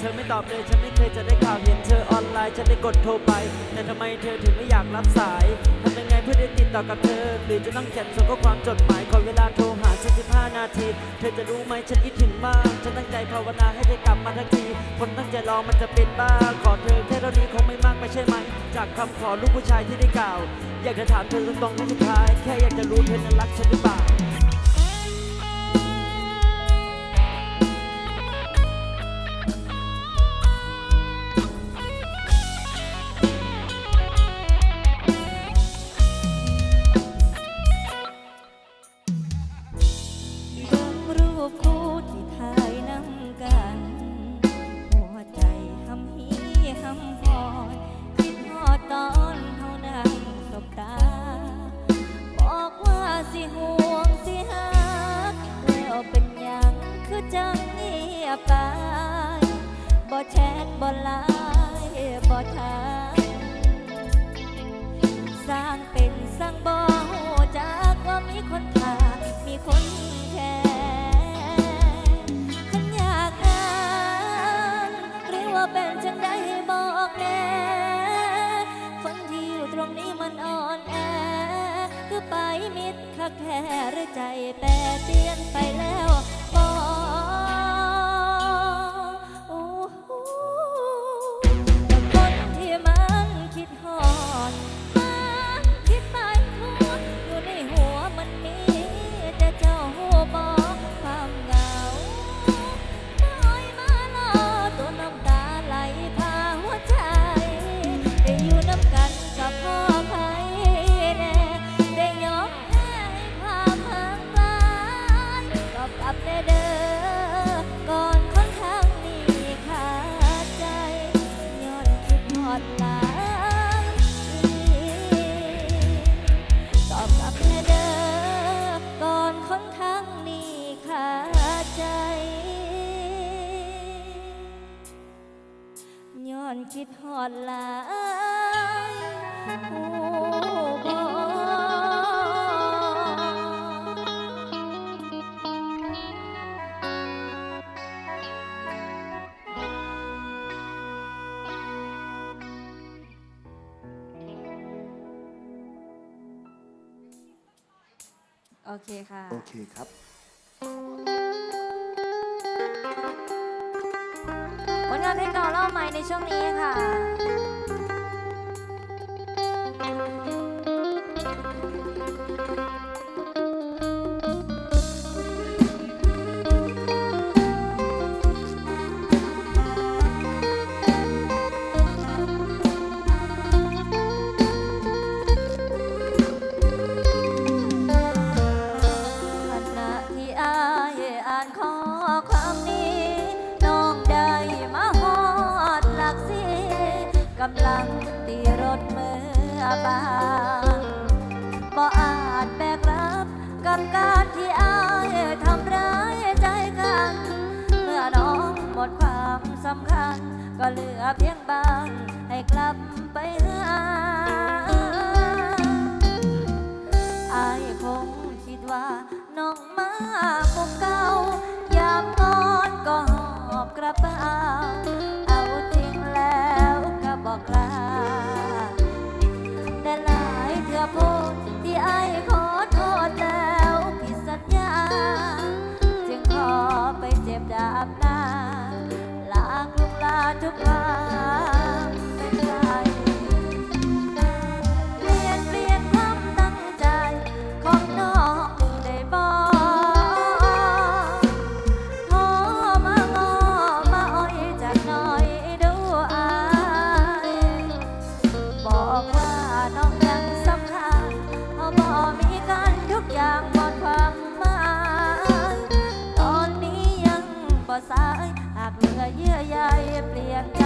เธอไม่ตอบเลยฉันไม่เคยจะได้ข่าวเห็นเธอออนไลน์ฉันได้กดโทรไป แต่ทำไมเธอถึงไม่อยากรับสายทำยังไงเพื่อได้ติดต่อกับเธอ หรือจะต้องเขียนส่งข้อความจดหมายขอเวลาโทรหาฉัน15 นาที เธอจะรู้ไหมฉันคิดถึงมาก ฉันตั้งใจภาวนาให้เธอกลับมาทันที คนตั้งใจรอมันจะเป็นบ้า ขอเธอแค่เท่านี้คงไม่มากไม่ใช่ไหม จากคำขอลูกผู้ชายที่ได้กล่าว อยากจะถามเธอตรงๆครั้งสุดท้าย แค่อยากจะรู้เธอนั้นรักฉันหรือเปล่า กแท้หรือใจแปรเปลี่ยนไปแล้ว โอเคค่ะ โอเคครับ ผลงานเพลงเก่าเล่าใหม่ในช่วงนี้ค่ะ não เปลี่ยนใจ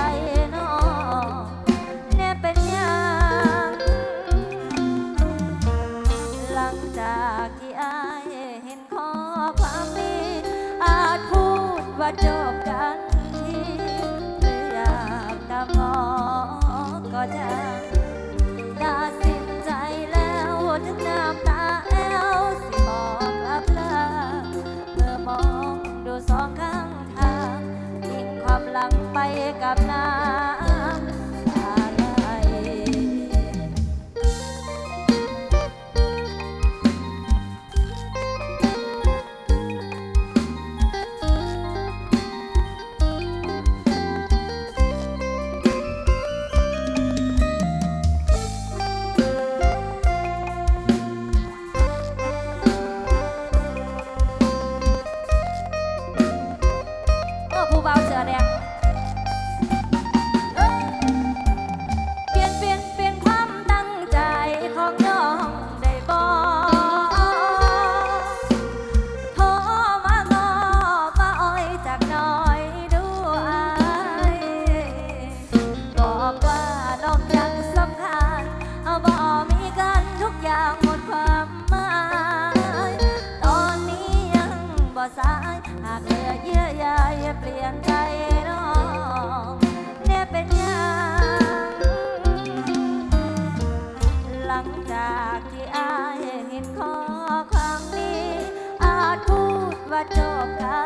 不包 อย่เปลี่ยนใจน้องแน่เป็นยังหลังจากที่อาเห็นข้อความนี้อาพูดว่าจบกัน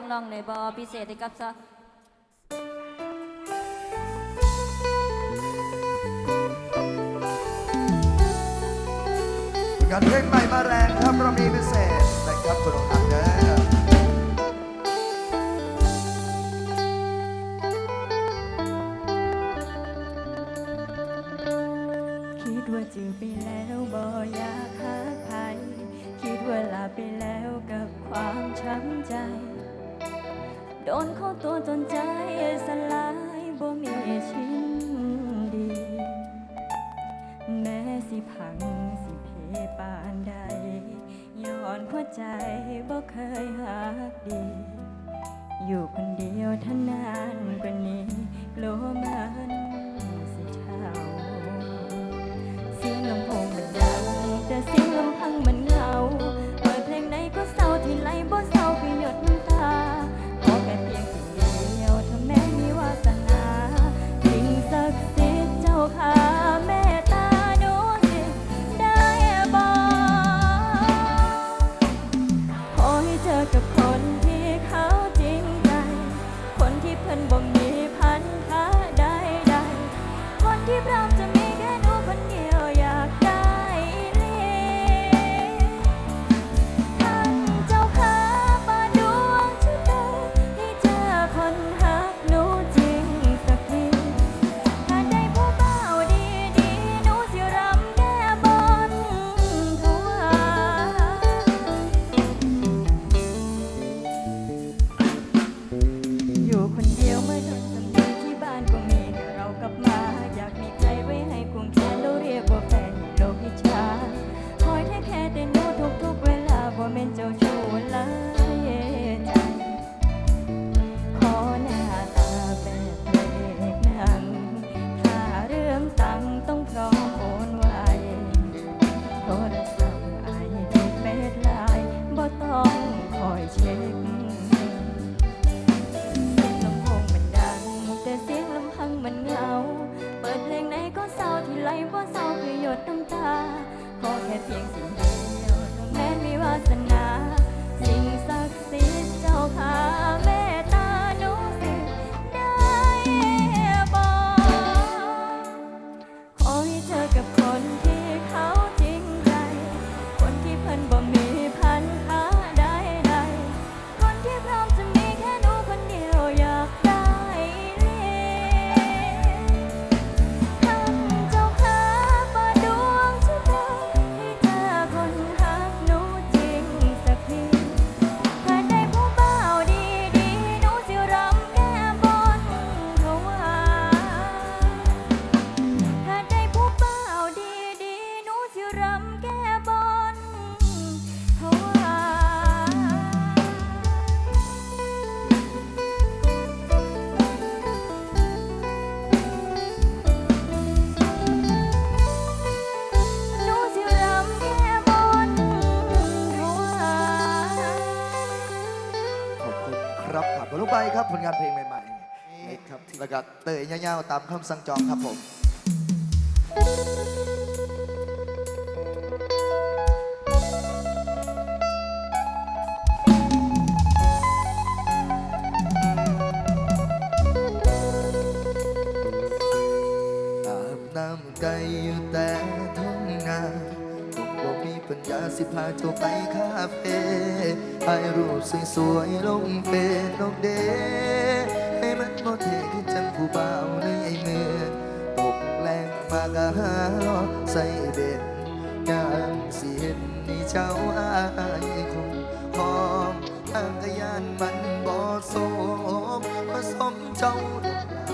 ของน้องเลยบอพิเศษกับซะการเพลงใหม่มาแรงครับเรามีพิเศษนะครับคุณองค์กาเด้อว่าจือไปแล้วบ่อยากหาใคคิดว่าลาไปแล้วกับความช้ำใจ ดนเข้าตัวจนใจสลายบ่มีชิ้นดี แม้สิพังสิเพปานใดย้อนหัวใจบ่เคยหักดี อยู่คนเดียวท่านานกว่านี้กลัวมันสิเช่าเสียงลำโพงมันดังแต่เสียงลำพังมันเหงา ครับผ่านะครับผลงานเพลงใหม่ๆนี่ครับแล้วก็เตยยาๆตามคำสั่งจองครับผมอาบน้ำไกลอยู่แต่ท้องนาคงบ่มีปัญญาสิพาเจ้าไปคาเฟ่ ถ่ายรูปสวยๆลงเฟซลงเดให้มันโมเทคือจังผู้เบาในไอเมือตกแรงมากะหาใส่เบ็ดยามสิเห็นนี่เจ้าอายคงหอมทางกยานมันบ่สมผสมเจ้าดอก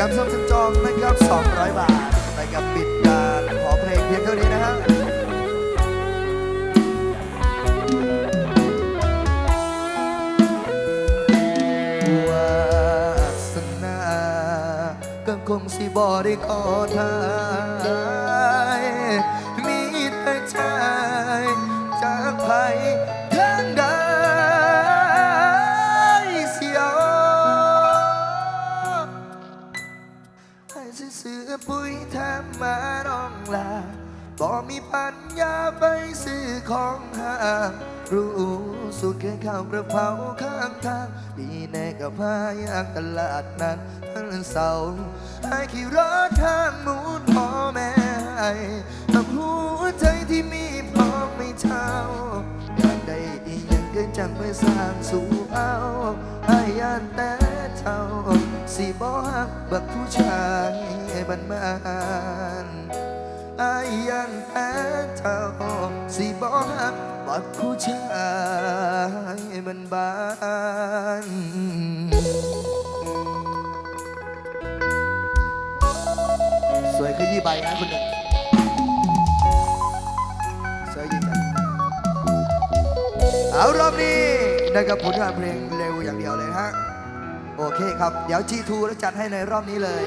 เสียกรรมส้มจ,จองนะครับ200 บาทนะครับปิดการขอเพลงเพียงเท่านี้นะฮะวาสนาก็คงสิบ่ได้ขอทาย กระเพราข้างทางปีแน่กับพายางตลาดนั้นทั้งเสาให้ขี่รถทางมูนพ่อแม่ให้กับหัวใจที่มีพร้อมไม่เท่าอยากได้อีกอย่างเกินจังไปสร้างสู่เอาให้ยานแต่เท่าสิบ่ฮักบักผู้ชายบ้านบ้า อายยังแพ้เท่าสิบอกักบักผู้ชายมันบานสวยขยี้ใบนะคุณหนึ่งสวยยิ่งกันเอารอบนี้นะครับผลงานเพลงเร็วอย่างเดียวเลยฮะ โอเคครับ เดี๋ยว G2 แล้วจัดให้ในรอบนี้เลย